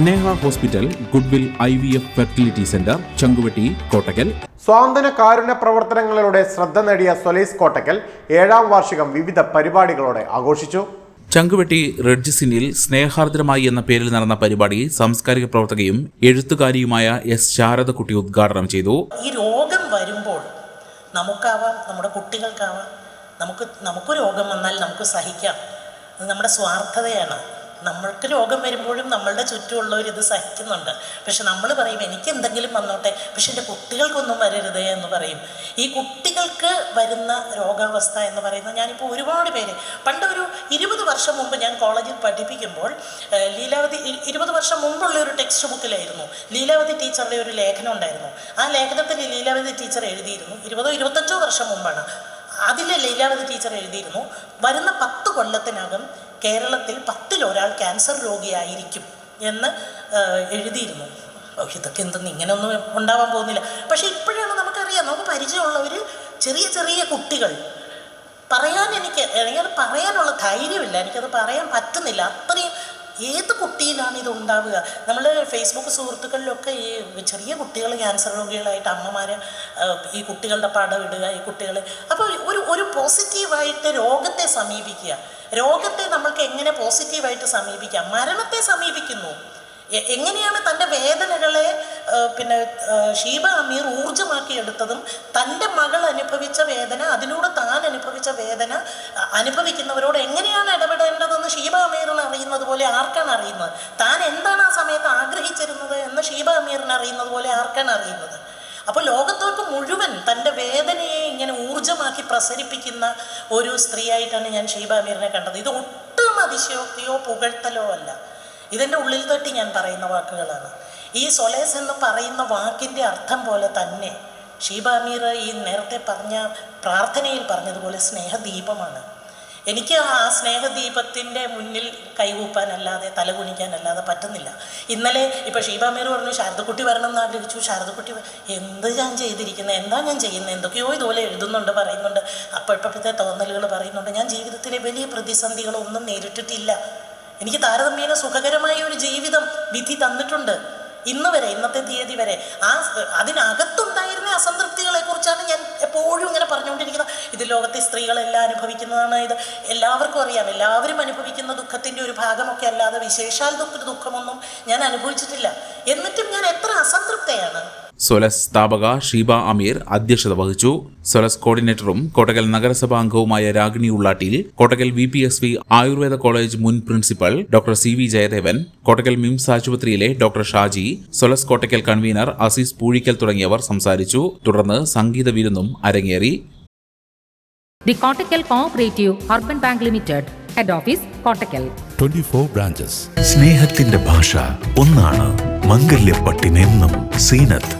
Sneha hospital Goodwill I V F fertility centre Changuvetty Kottakkal. സ്വാന്തന കാരുണ്യ പ്രവർത്തനങ്ങളിലൂടെ ശ്രദ്ധ നേടിയ സൊലൈസ് കോട്ടക്കൽ ഏഴാം വാർഷികം വിവിധ പരിപാടികളോടെ ആഘോഷിച്ചു. ചങ്കുവെട്ടി റെഡ്ജിസിനിൽ സ്നേഹാർദ്രമായി എന്ന പേരിൽ നടന്ന പരിപാടി സാംസ്കാരിക പ്രവർത്തകയും എഴുത്തുകാരിയുമായ എസ് ശാരദക്കുട്ടി ഉദ്ഘാടനം ചെയ്തു. ഈ രോഗം വരുമ്പോൾ നമുക്കാവാം നമ്മുടെ കുട്ടികൾക്കാവാം നമുക്ക് നമുക്ക് രോഗം വന്നാൽ നമുക്ക് സഹിക്കാം. അത് നമ്മുടെ സ്വാർത്ഥതയാണ്. നമ്മൾക്ക് രോഗം വരുമ്പോഴും നമ്മളുടെ ചുറ്റുമുള്ളവർ ഇത് സഹിക്കുന്നുണ്ട്. പക്ഷെ നമ്മൾ പറയും എനിക്ക് എന്തെങ്കിലും വന്നോട്ടെ പക്ഷെ എന്റെ കുട്ടികൾക്കൊന്നും വരരുത് എന്ന് പറയും. ഈ കുട്ടികൾക്ക് വരുന്ന രോഗാവസ്ഥ എന്ന് പറയുന്നത് ഞാനിപ്പോൾ ഒരുപാട് പേര് പണ്ട് ഒരു ഇരുപത് വർഷം മുമ്പ് ഞാൻ കോളേജിൽ പഠിപ്പിക്കുമ്പോൾ ലീലാവതി ഇരുപത് വർഷം മുമ്പുള്ള ഒരു ടെക്സ്റ്റ് ബുക്കിലായിരുന്നു. ലീലാവതി ടീച്ചറുടെ ഒരു ലേഖനം ഉണ്ടായിരുന്നു. ആ ലേഖനത്തിൽ ലീലാവതി ടീച്ചർ എഴുതിയിരുന്നു ഇരുപതോ ഇരുപത്തഞ്ചോ വർഷം മുമ്പാണ്. അതിൽ ലീലാവതി ടീച്ചർ എഴുതിയിരുന്നു വരുന്ന പത്ത് കൊല്ലത്തിനകം കേരളത്തിൽ പത്തിൽ ഒരാൾ ക്യാൻസർ രോഗിയായിരിക്കും എന്ന് എഴുതിയിരുന്നു. ഇതൊക്കെ എന്തെന്ന് ഇങ്ങനെയൊന്നും ഉണ്ടാവാൻ പോകുന്നില്ല. പക്ഷേ ഇപ്പോഴാണ് നമുക്കറിയാം നമുക്ക് പരിചയമുള്ളവർ ചെറിയ ചെറിയ കുട്ടികൾ. പറയാൻ എനിക്ക് എനിക്കത് പറയാനുള്ള ധൈര്യമില്ല എനിക്കത് പറയാൻ പറ്റുന്നില്ല. അത്രയും ഏത് കുട്ടിയിലാണ് ഇത് ഉണ്ടാവുക? നമ്മൾ ഫേസ്ബുക്ക് സുഹൃത്തുക്കളിലൊക്കെ ഈ ചെറിയ കുട്ടികൾ ക്യാൻസർ രോഗികളായിട്ട് അമ്മമാരെ ഈ കുട്ടികളുടെ പടം ഇടുക ഈ കുട്ടികളെ. അപ്പോൾ ഒരു ഒരു പോസിറ്റീവായിട്ട് രോഗത്തെ സമീപിക്കുക. രോഗത്തെ നമ്മൾക്ക് എങ്ങനെ പോസിറ്റീവായിട്ട് സമീപിക്കാം? മരണത്തെ സമീപിക്കുന്നു. എങ്ങനെയാണ് തന്റെ വേദനകളെ പിന്നെ ഷീബ അമീർ ഊർജമാക്കി എടുത്തതും തന്റെ മകൾ അനുഭവിച്ച വേദന അതിലൂടെ താൻ അനുഭവിച്ച വേദന അനുഭവിക്കുന്നവരോട് എങ്ങനെയാണ് ഇടപെടേണ്ടതെന്ന് ഷീബ അമീറിന് അറിയുന്നത് പോലെ ആർക്കാണ് അറിയുന്നത്? താൻ എന്താണ് ആ സമയത്ത് ആഗ്രഹിച്ചിരുന്നത് എന്ന് ഷീബ അമീറിന് അറിയുന്നത് പോലെ ആർക്കാണ് അറിയുന്നത്? അപ്പോൾ ലോകത്തോട്ട് മുഴുവൻ തന്റെ വേദനയെ ഇങ്ങനെ ഊർജമാക്കി പ്രസരിപ്പിക്കുന്ന ഒരു സ്ത്രീയായിട്ടാണ് ഞാൻ ഷെയ്ബ അമീറിനെ കണ്ടത്. ഇത് ഒട്ടും അതിശയോക്തിയോ പുകഴ്ത്തലോ അല്ല. ഇതെന്റെ ഉള്ളിൽ തട്ടി ഞാൻ പറയുന്ന വാക്കുകളാണ്. ഈ സൊലേസ് എന്ന് പറയുന്ന വാക്കിന്റെ അർത്ഥം പോലെ തന്നെ ഷീബ അമീർ ഈ നേരത്തെ പറഞ്ഞ പ്രാർത്ഥനയിൽ പറഞ്ഞതുപോലെ സ്നേഹദീപമാണ്. എനിക്ക് ആ സ്നേഹദീപത്തിന്റെ മുന്നിൽ കൈകൂപ്പാനല്ലാതെ തലകുനിക്കാനല്ലാതെ പറ്റുന്നില്ല. ഇന്നലെ ഇപ്പോൾ ഷീബാമേർ പറഞ്ഞു ശാരദക്കുട്ടി വരണം എന്ന് ആഗ്രഹിച്ചു. ശാരദക്കുട്ടി എന്ത് ഞാൻ ചെയ്തിരിക്കുന്നത് എന്താ ഞാൻ ചെയ്യുന്നത് എന്തൊക്കെയോ ഇതുപോലെ എഴുതുന്നുണ്ട് പറയുന്നുണ്ട്. അപ്പോഴപ്പോഴത്തെ തോന്നലുകൾ പറയുന്നുണ്ട്. ഞാൻ ജീവിതത്തിലെ വലിയ പ്രതിസന്ധികളൊന്നും നേരിട്ടിട്ടില്ല. എനിക്ക് താരതമ്യേന സുഖകരമായ ഒരു ജീവിതം വിധി തന്നിട്ടുണ്ട്. ഇന്ന് വരെ ഇന്നത്തെ തീയതി വരെ ആ അതിനകത്തുണ്ടായിരുന്ന അസംതൃപ്തികളെ കുറിച്ചാണ് ഞാൻ എപ്പോഴും ഇങ്ങനെ പറഞ്ഞുകൊണ്ടിരിക്കുന്നത്. ഇത് ലോകത്തെ സ്ത്രീകളെല്ലാം അനുഭവിക്കുന്നതാണ് ഇത്. എല്ലാവർക്കും അറിയാം. എല്ലാവരും അനുഭവിക്കുന്ന ദുഃഖത്തിന്റെ ഒരു ഭാഗമൊക്കെ അല്ലാതെ വിശേഷാൽ ദുഃഖ ദുഃഖമൊന്നും ഞാൻ അനുഭവിച്ചിട്ടില്ല. എന്നിട്ടും ഞാൻ എത്ര അസംതൃപ്തയാണ്. സൊലസ് സ്ഥാപക ഷീബ അമീർ അധ്യക്ഷത വഹിച്ചു. സൊലസ് കോർഡിനേറ്ററും കോട്ടകൽ നഗരസഭാ അംഗവുമായ Ragini Ullattiyil Kottakkal V P S V Ayurveda college മുൻ principal doctor C V Jayadevan Kottakkal MIMS ആശുപത്രിയിലെ doctor Shaji Solace Kottakkal convener Azeez Poozhikkal തുടങ്ങിയവർ സംസാരിച്ചു. തുടർന്ന് സംഗീത വിരുന്നും അരങ്ങേറി. The Kottakkal Cooperative bank limited head office Kottakkal. Kottakkal. 24 branches. സ്നേഹത്തിന്റെ ഭാഷ ഒന്നാണ് മംഗല്യപ്പട്ടിനെന്നും Zeenath.